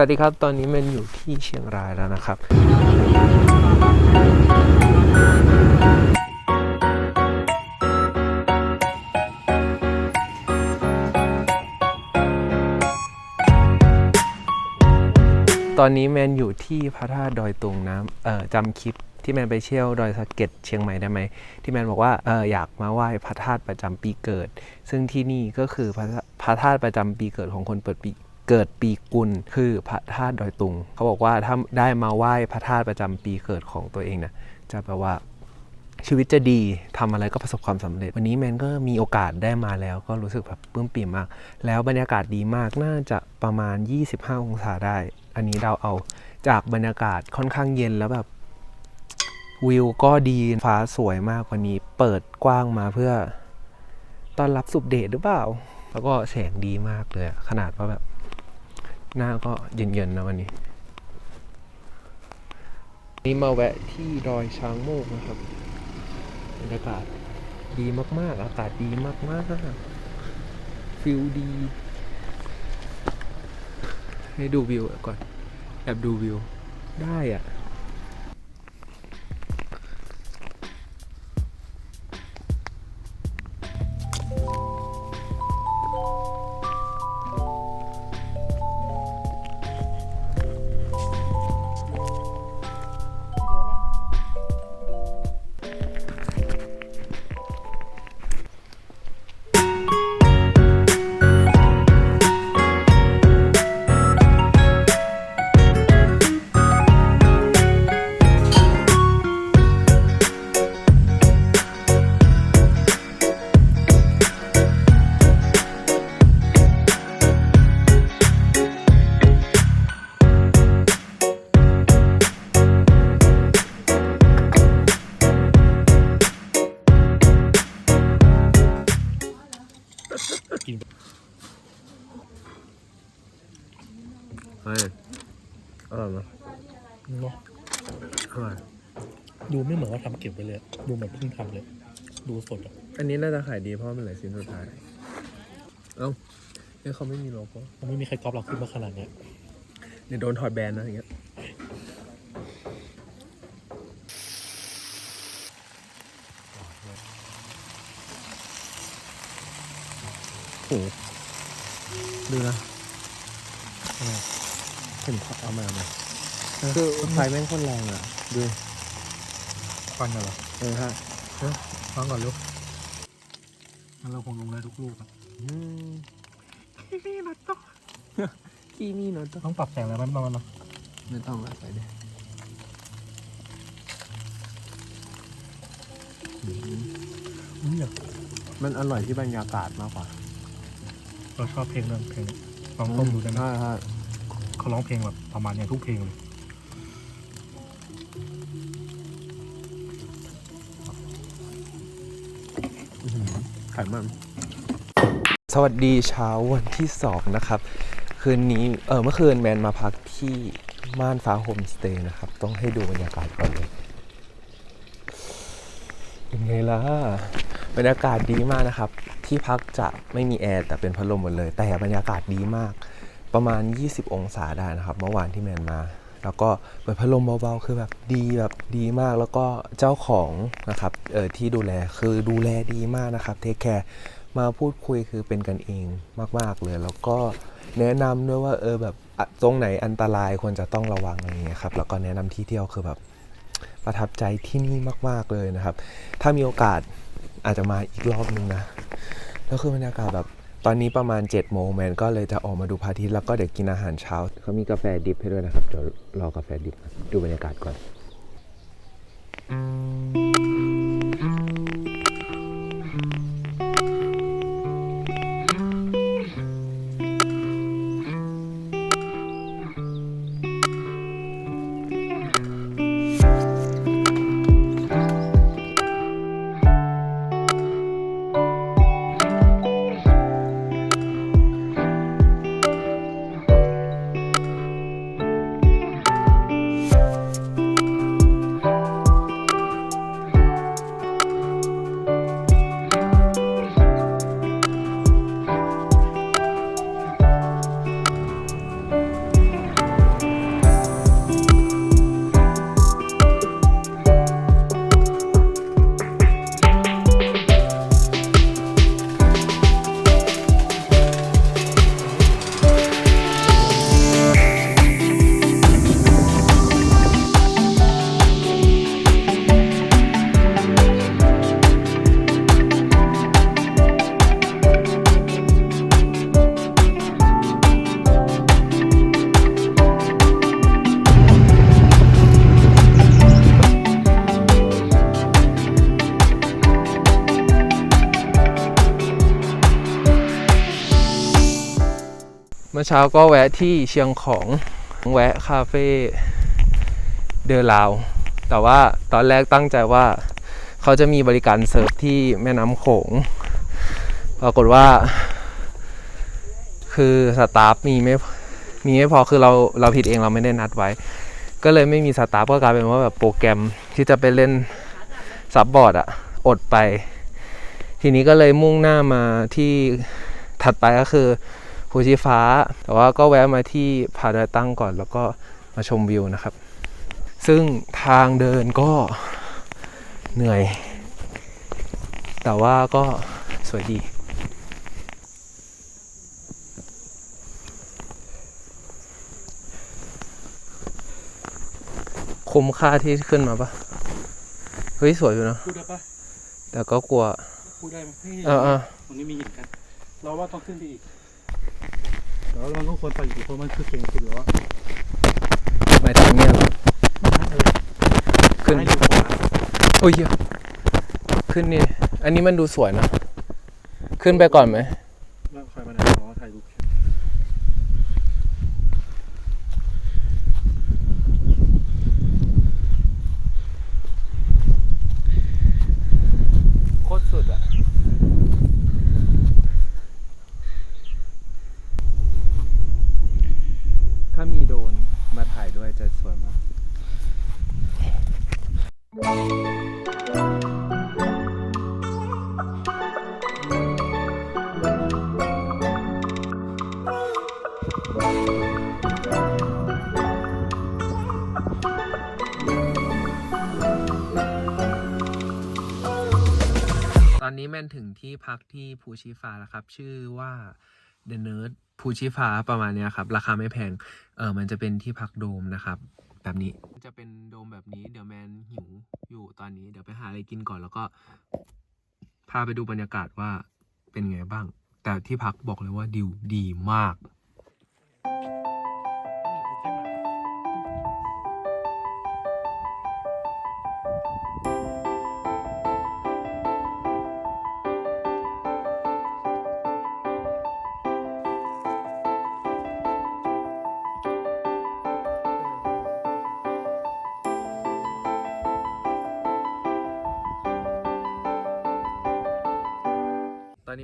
วัสดีครับตอนนี้แมันอยู่ที่เชียงรายแล้วนะครับ ตอนนี้แมนอยู่ที่พระธาตุดอยตุงน้ำเอ่อจำคลิปที่แมนไปเที่ยวดอยสะเก็ดเชียงใหม่ได้ไหมที่แมนบอกว่าเอออยากมาไหว้พระธาตุประจำปีเกิด ซึ่งที่นี่ก็คือพระพระธาตุประจำปีเกิดของคนเปิดปี เกิดปีกุลคือพระธาตุดอยตุง เขาบอกว่าถ้าได้มาไหว้พระธาตุประจำปีเกิดของตัวเองนะจะแปลว่าชีวิตจะดีทำอะไรก็ประสบความสำเร็จ วันนี้แมนก็มีโอกาสได้มาแล้วก็รู้สึกแบบปลื้มปิ่มมาก แล้วบรรยากาศดีมากน่าจะประมาณ 25 องศาได้ อันนี้เราเอาจากบรรยากาศค่อนข้างเย็นแล้วแบบวิวก็ดีฟ้าสวยมากวันนี้เปิดกว้างมาเพื่อต้อนรับสุบเดทหรือเปล่า แล้วก็แสงดีมากเลยขนาดว่าแบบ หน้าก็เย็นๆนะวันนี้ นี่มาแวะที่ดอยช้างโมกนะครับบรรยากาศดีมากๆ อากาศดีมากๆฟิลดี ให้ดูวิวก่อน แอบดูวิว ได้อะ เฮ้ยอร่อยไหมเนาะอร่อยดูไม่เหมือนว่าทำเก็บไว้เลยอะดูเหมือนเพิ่งทำเลย ดูสดอะอันนี้น่าจะขายดีเพราะมันเหลือชิ้นสุดท้าย เอ้าเนี่ยเขาไม่มีโลโก้มันไม่มีใครก๊อปเราขึ้นมาขนาดเนี้ยเดี๋ยวโดนถอดแบรนด์นะอย่างเงี้ยโอ้โหดูนะ เห็นพับเอามาเอามาคือไฟแม่งโคนแรงอะดูฟันเหรอเออฮะฟังก่อนลูกงั้นเราคงลงได้ทุกลูกอะอืมคีมีโนโตะคีมีโนโตะต้องปรับแสงอะไรไหมประมาณเนาะไม่ต้องละใส่ดิอืมอืมอยากมันอร่อยที่บรรยากาศมากกว่า เราชอบเพลงเรื่องเพลงนี้ลองต้มดูได้ไหมใช่ใช่ เขาร้องเพลงแบบประมาณเนี้ยทุกเพลงเลยไขมันสวัสดีเช้าวันที่สองนะครับ คืนนี้เออเมื่อคืนแมนมาพักที่ม่านฟ้าโฮมสเตย์นะครับ ต้องให้ดูบรรยากาศก่อนเลยเป็นไงล่ะบรรยากาศดีมากนะครับ ที่พักจะไม่มีแอร์แต่เป็นพัดลมหมดเลย แต่บรรยากาศดีมาก ประมาณ 20 องศาได้นะครับ เมื่อวานที่แมนมา แล้วก็เปิดพัดลมเบาๆ คือแบบดีแบบดีมากแล้วก็เจ้าของนะครับเออที่ดูแลคือดูแลดีมากนะครับเทคแคร์มาพูดคุยคือเป็นกันเองมากๆเลย แล้วก็แนะนำด้วยว่าเออแบบตรงไหนอันตรายควรจะต้องระวังอะไรเงี้ยครับแล้วก็แนะนำที่เที่ยวคือแบบประทับใจที่นี่มากๆเลยนะครับ ถ้ามีโอกาสอาจจะมาอีกรอบนึงนะแล้วคือบรรยากาศแบบ ตอนนี้ประมาณ7จ็ดโมงแมนก็เลยจะออกมาดูพระอาทิตย์แล้วก็เดี๋ยวกินอาหารเช้า เขามีกาแฟดิบให้ด้วยนะครับ เดี๋ยวรอกาแฟดิบดูบรรยากาศก่อน เช้าก็แวะที่เชียงของแวะคาเฟ่เดอลาว แต่ว่าตอนแรกตั้งใจว่าเขาจะมีบริการเสิร์ฟที่แม่น้ำโขง ปรากฏว่า คือสตาฟมีไม่มีไม่พอคือเราเราผิดเองเราไม่ได้นัดไว้ ก็เลยไม่มีสตาฟก็กลายเป็นว่าแบบโปรแกรมที่จะไปเล่นซับบอร์ดอะอดไป ทีนี้ก็เลยมุ่งหน้ามาที่ถัดไปก็คือ ภูชีฟ้า แต่ว่าก็แวะมาที่ผาดอยตั้งก่อนแล้วก็มาชมวิวนะครับ ซึ่งทางเดินก็เหนื่อย แต่ว่าก็สวยดีคุ้มค่าที่ขึ้นมาปะเฮ้ย สวยอยู่นะ พูดได้ปะแต่ก็กลัว พูดได้ไหมเออเออตรงนี้มีหินกัน เราว่าต้องขึ้นไปอีก แต่ว่ามันก็ควรไปอยู่เพราะมันคือเสียงสุดแล้วอะหมายถึงเนี่ยเหรอเออขึ้นให้ดูขวาโอ้ยเหี้ยขึ้นนี่ อันนี้มันดูสวยนะ ขึ้นไปก่อนไหม แมนถึงที่พักที่ภูชีฟ้าแล้วครับ ชื่อว่า The Nerd ภูชีฟ้าประมาณเนี้ยครับ ราคาไม่แพง เออมันจะเป็นที่พักโดมนะครับ แบบนี้จะเป็นโดมแบบนี้เดี๋ยวแมนหิวอยู่ตอนนี้ เดี๋ยวไปหาอะไรกินก่อนแล้วก็ พาไปดูบรรยากาศว่าเป็นไงบ้าง แต่ที่พักบอกเลยว่าดิวดีมากตอ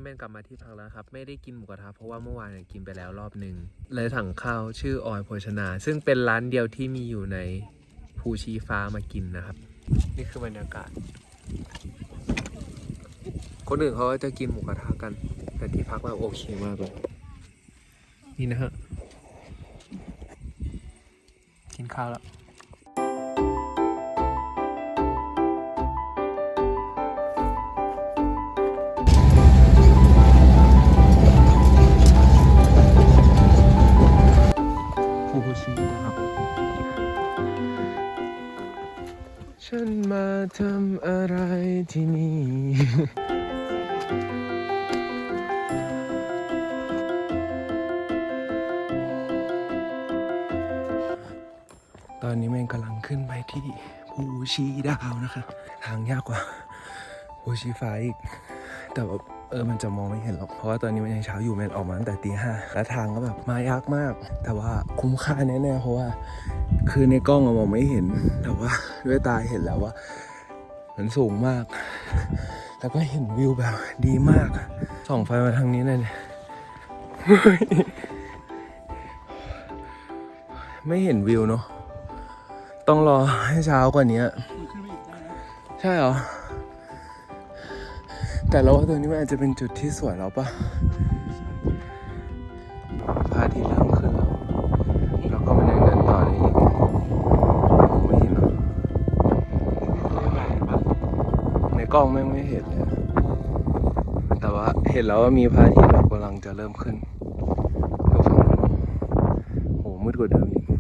นนี้แมนกลับมาที่พักแล้วครับ ไม่ได้กินหมูกระทะเพราะว่าเมื่อวานเนี่ยกินไปแล้วรอบหนึ่งเลยสั่งข้าวชื่อออยโภชนา ซึ่งเป็นร้านเดียวที่มีอยู่ในภูชีฟ้ามากินนะครับ นี่คือบรรยากาศ คนอื่นเขาจะกินหมูกระทะกัน แต่ที่พักแบบโอเคมากเลยนี่นะฮะกินข้าวแล้ว ตอนนี้แม่งกำลังขึ้นไปที่ภูชีดาวนะคะ ทางยากกว่าภูชีฟ้าอีก แต่แบบเออ มันจะมองไม่เห็นหรอก เพราะว่าตอนนี้มันยังเช้าอยู่แมนออกมาตั้งแต่ตีห้าและทางก็แบบมายากมาก แต่ว่าคุ้มค่าแน่ๆ เพราะว่า คือในกล้องมองไม่เห็น แต่ว่าด้วยตาเห็นแล้วว่า มันสูงมาก แต่ก็เห็นวิวแบบดีมากส่องไฟมาทางนี้เลยเนี่ยไม่เห็นวิวเนาะต้องรอให้เช้ากว่านี้ใช่เหรอ แต่เราว่าตรงนี้มันอาจจะเป็นจุดที่สวยแล้วปะ ล้องแม่งไม่เห็นเลย แต่ว่าเห็นแล้วว่ามีพระอาทิตย์แบบกำลังจะเริ่มขึ้นดูฝั่งนู้นโหมืดกว่าเดิมอีก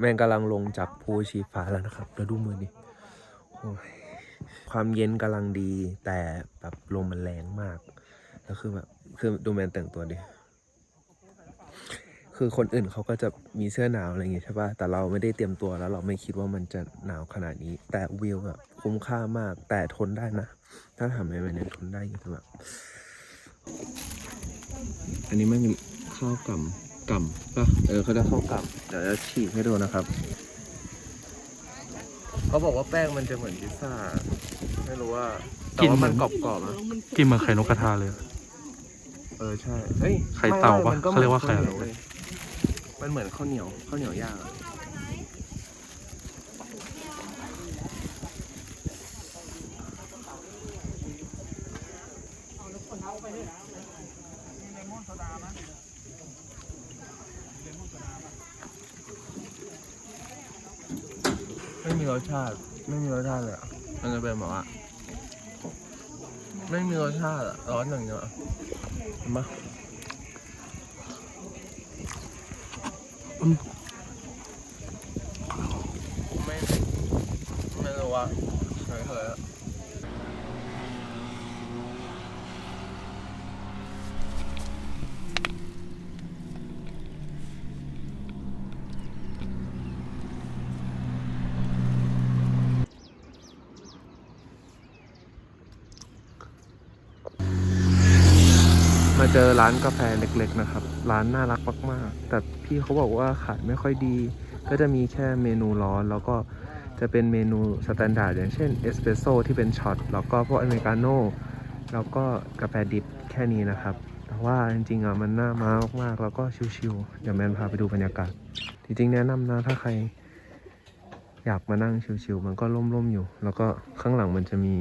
แมนกำลังลงจากภูชีฟ้าแล้วนะครับแล้วดูมือดิโอ้ยความเย็นกำลังดีแต่แบบลมมันแรงมาก แล้วคือแบบคือดูแมนแต่งตัวดิคือคนอื่นเขาก็จะมีเสื้อหนาวอะไรอย่างงี้ใช่ป่ะ แต่เราไม่ได้เตรียมตัวแล้วเราไม่คิดว่ามันจะหนาวขนาดนี้ แต่วิวแบบคุ้มค่ามาก แต่ทนได้นะ ถ้าทำอะไรไปเนี่ยทนได้อยู่แต่แบบ อันนี้ไม่มีข้าวกำ กำป่ะเออเขาจะข้าวกำเดี๋ยวจะฉีกให้ดูนะครับ เขาบอกว่าแป้งมันจะเหมือนพิซซ่า ไม่รู้ว่า แต่ว่ามันกรอบๆนะกินเหมือนไข่นกกระทาเลยเออใช่เฮ้ยไข่เต่าปะม่ม่เขาเรียกว่าไข่อะไรเหมืนข้วเหนียวเว้ยมันเหมือนข้าวเหนียวข้าวเหนียวย่างอะ สชาติ ไม่มีรสชาติเลยอะมันจะเป็นแบบว่าไม่มีรสชาติอะร้อนอย่างเดียวอะเห็นปะไม่ไม่รู้ว่าเคยเคยอะมา เจอร้านกาแฟเล็กๆนะครับ ร้านน่ารักมากๆ แต่พี่เขาบอกว่าขายไม่ค่อยดี ก็จะมีแค่เมนูร้อนแล้วก็จะเป็นเมนูสแตนดาร์ดอย่างเช่นเอสเปรสโซ่ที่เป็นช็อตแล้วก็พวกอเมริกาโน่แล้วก็กาแฟดิบแค่นี้นะครับ แต่ว่าจริงๆอะมันน่ามามากๆ แล้วก็ชิลๆเดี๋ยวแมนพาไปดูบรรยากาศ จริงๆแนะนำนะถ้าใคร อยากมานั่งชิลๆมันก็ร่มๆอยู่ แล้วก็ข้างหลังมันจะมี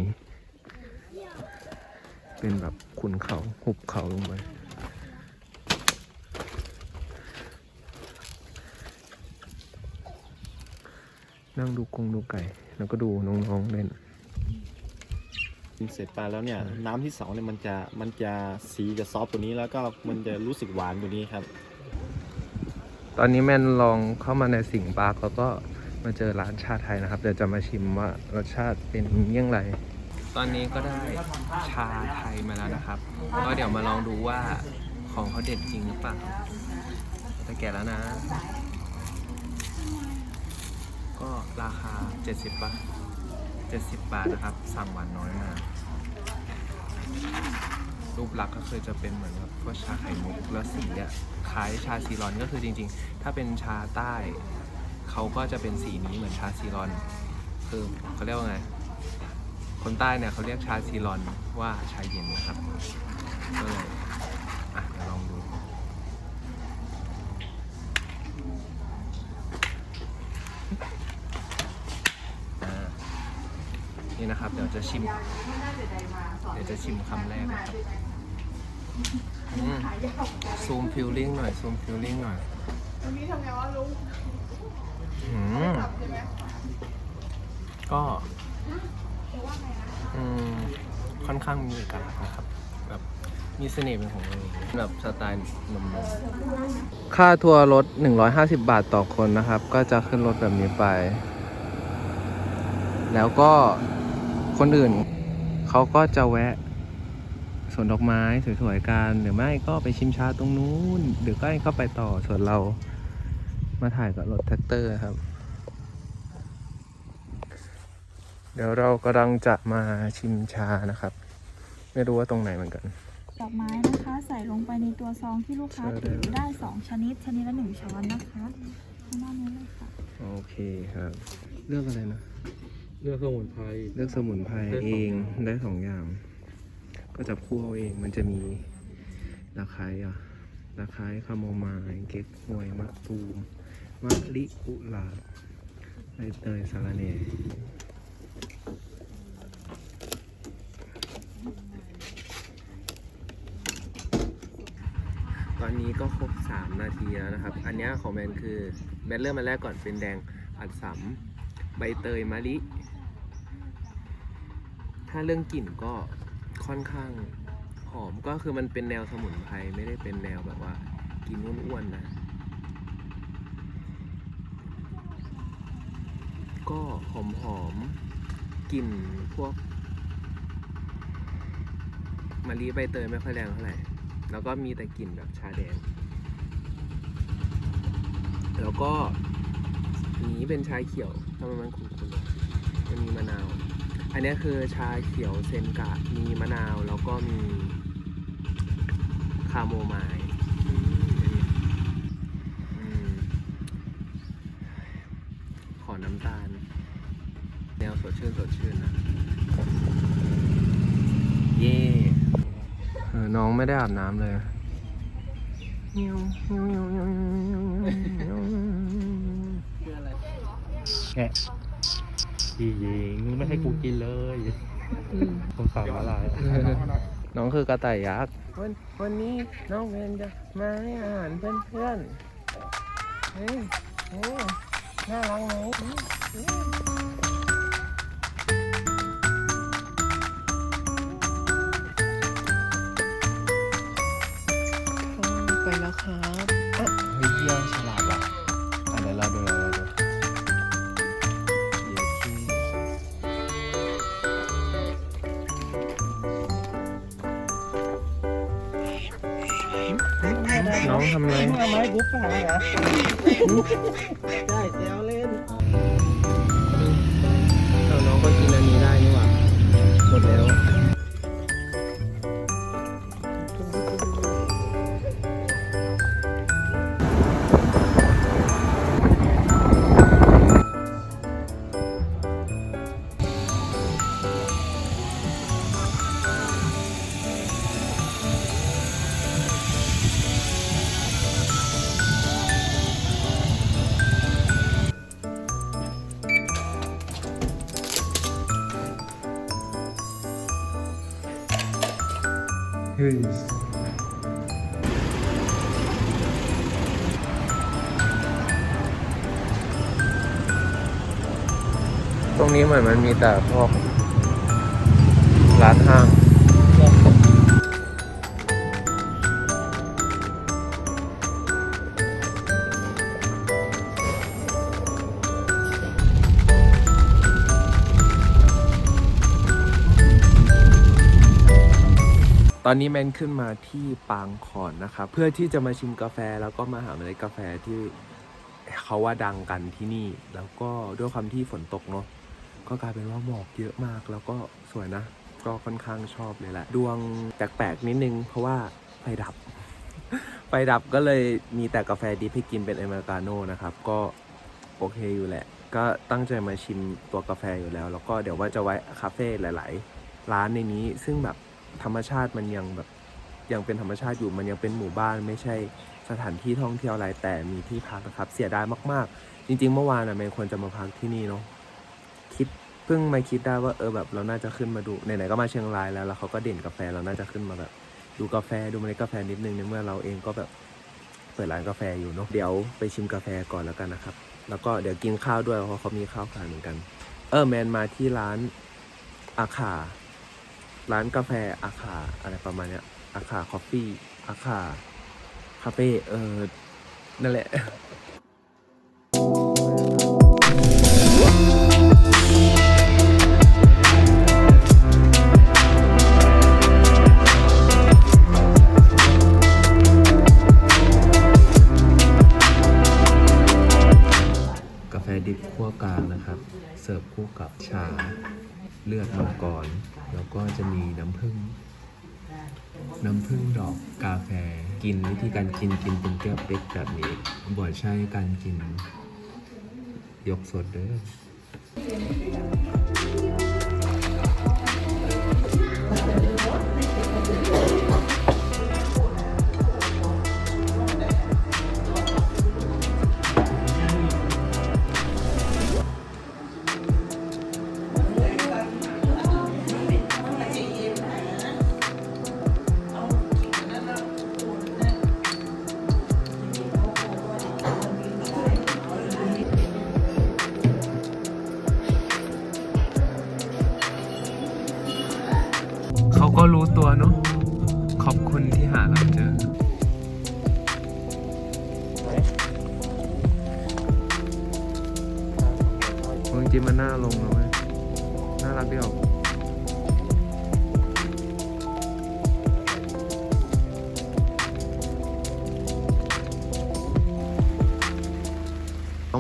เป็นแบบขุนเขาหุบเขาลงไปนั่งดูกงดูไก่ แล้วก็ดูน้องๆเล่นกินเสร็จไปแล้วเนี่ย น้ำที่สองเนี่ยมันจะมันจะสีจะซอฟต์กว่านี้แล้วก็มันจะรู้สึกหวานกว่านี้ครับ ตอนนี้แมนลองเข้ามาในสิงห์ปาร์คแล้วก็มาเจอร้านชาไทยนะครับเดี๋ยวจะมาชิมว่ารสชาติเป็นอยังไง ตอนนี้ก็ได้ชาไทยมาแล้วนะครับ ก็เดี๋ยวมาลองดูว่าของเขาเด็ดจริงหรือเปล่าจะแกะแล้วนะ ก็ราคา 70 บาท 70 บาทนะครับ สั่งหวานน้อยมารูปลักษณ์ก็คือจะเป็นเหมือนแบบพวกชาไข่มุกแล้วสีอะคล้ายชาซีรอนก็คือจริง ๆ ถ้าเป็นชาใต้ เขาก็จะเป็นสีนี้เหมือนชาซีรอน คือเขาเรียกว่าไง คนใต้เนี่ยเขาเรียกชาซีรอนว่าชาเย็นนะครับ ก็เลยอะเดี๋ยวลองดูอ่านี่นะครับ เดี๋ยวจะชิม เดี๋ยวจะชิมคำแรกนะครับอืมซูมฟิลลิ่งหน่อย ซูมฟิลลิ่งหน่อยวันนี้ทำไงวะลุงอืมก็อืม ค่อนข้างมีเอกลักษณ์นะครับแบบมีเสน่ห์เป็นของตัวเองแบบสไตล์นมๆค่าทัวร์รถ 150 บาทต่อคนนะครับ ก็จะขึ้นรถแบบนี้ไป แล้วก็คนอื่นเขาก็จะแวะสวนดอกไม้สวยๆกันหรือไม่ก็ไปชิมชาตรงนู้น หรือก็ให้เข้าไปต่อส่วนเรามาถ่ายกับรถแท็กเตอร์ครับ เดี๋ยวเรากำลังจะมาชิมชานะครับ ไม่รู้ว่าตรงไหนเหมือนกัน ดอกไม้นะคะใส่ลงไปในตัวซองที่ลูกค้าใช่ถือแล้วได้ 2 ชนิด ชนิดละ 1 ช้อนนะคะข้างหน้านี้เลยค่ะ โอเคครับ เลือกอะไรนะ เลือกสมุนไพร เลือกสมุนไพรได้สองเองอย่างได้สองอย่าง ก็จับคู่เอาเองมันจะมีระไคร้อะระไคร้คาโมไมล์เก๊กฮวยมะตูมมะลิกุหลาบใบเตยสาระเนตอนนี้ ก็ครบ 3 นาทีแล้วนะครับ อันนี้ของแมนคือแมนเริ่มมาแรกก่อนเป็นแดงอัดสำใบเตยมะลิ ถ้าเรื่องกลิ่นก็ค่อนข้างหอมก็คือมันเป็นแนวสมุนไพรไม่ได้เป็นแนวแบบว่ากินอ้วนๆนะ ก็หอมหอมๆกลิ่นพวกมะลิใบเตยไม่ค่อยแรงเท่าไหร่ แล้วก็มีแต่กลิ่นแบบชาแดง แล้วก็นี้เป็นชาเขียวทำไมมันขุ่นๆมันมีมะนาว อันนี้คือชาเขียวเซนกะ มีมะนาว แล้วก็มีคาโมไมล์อืมอันนี้อืมขอน้ำตาล แนวสดชื่นสดชื่นนะ เย่เออ น้องไม่ได้อาบน้ำเลยแงะอีหญิงไม่ให้กูกินเลยสงสารมาลายน้องคือกระต่ายยักษ์วันวันนี้น้องเวนจะมาให้อาหารเพื่อนๆเฮ้ยโอ้น่ารักไหม แล้วครับอะเฮ้ยเยี่ยมฉลาดว่ะอะเดี๋ยวเราดูเดี๋ยวเราดูเดี๋ยวที่น้องทำอะไรไม้บุ๊บฟังเหรอได้แซวเล่นเอ ตรงนี้เหมือนมันมีแต่พวกร้านห้าง ตอนนี้แมนขึ้นมาที่ปางขอนนะครับเพื่อที่จะมาชิมกาแฟแล้วก็มาหาเมล็ดกาแฟที่เขาว่าดังกันที่นี่ แล้วก็ด้วยความที่ฝนตกเนาะก็กลายเป็นว่าหมอกเยอะมากแล้วก็สวยนะ ก็ค่อนข้างชอบเลยแหละ ดวงแปลกๆนิดนึง เพราะว่าไฟดับ ไฟดับก็เลยมีแต่กาแฟดิบให้กินเป็นอเมริกาโน่นะครับ ก็โอเคอยู่แหละ ก็ตั้งใจมาชิมตัวกาแฟอยู่แล้ว แล้วก็เดี๋ยวว่าจะไว้คาเฟ่หลาย ๆ ร้านในนี้ซึ่งแบบ ธรรมชาติมันยังแบบยังเป็นธรรมชาติอยู่มันยังเป็นหมู่บ้านไม่ใช่สถานที่ท่องเที่ยวอะไรแต่มีที่พักนะครับเสียดายมากๆ จริง ๆ เมื่อวานนะเมย์ควรจะมาพักที่นี่เนาะคิดเพิ่งมาคิดได้ว่าเออแบบเราน่าจะขึ้นมาดูไหนๆก็มาเชียงรายแล้วแล้วเขาก็เด่นกาแฟเราน่าจะขึ้นมาแบบ ดูกาแฟดูเมล็ดกาแฟนิดนึงในเมื่อเราเองก็แบบเปิดร้านกาแฟอยู่เนาะเดี๋ยวไปชิมกาแฟก่อนแล้วกันนะครับ แล้วก็เดี๋ยวกินข้าวด้วยเพราะเขามีข้าวขายเหมือนกัน เออแมนมาที่ร้านอาขา ร้านกาแฟอาคาอะไรประมาณเนี้ยอาคาคอฟฟี่อาคาคาเฟ่เออนั่นแหละ พึ่งดอกกาแฟ กินวิธีการกินกินเป็นแก้วเป๊กแบบนี้บ่อยใช้การกิน ยกสดเด้อ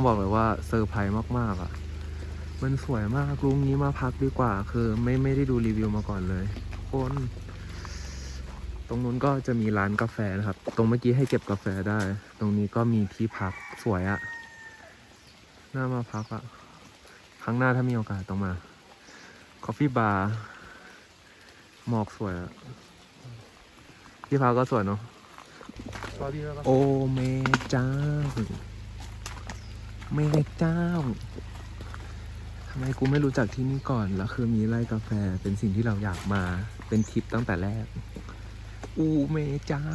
บอกเลยว่าเซอร์ไพรส์มากๆอะ มันสวยมากลุงนี้มาพักดีกว่า คือไม่ไม่ได้ดูรีวิวมาก่อนเลยคน ตรงนู้นก็จะมีร้านกาแฟนะครับ ตรงเมื่อกี้ให้เก็บกาแฟได้ ตรงนี้ก็มีที่พักสวยอะน่ามาพักอะครั้งหน้าถ้ามีโอกาสต้องมาคอฟฟี่บาร์หมอกสวยอะที่พักก็สวยเนาะตอนนี้แล้วก็โอเมเจ้า เมเจ้าทำไมกูไม่รู้จักที่นี่ก่อน แล้วคือมีไร่กาแฟเป็นสิ่งที่เราอยากมาเป็นทริปตั้งแต่แรก อูเมเจ้า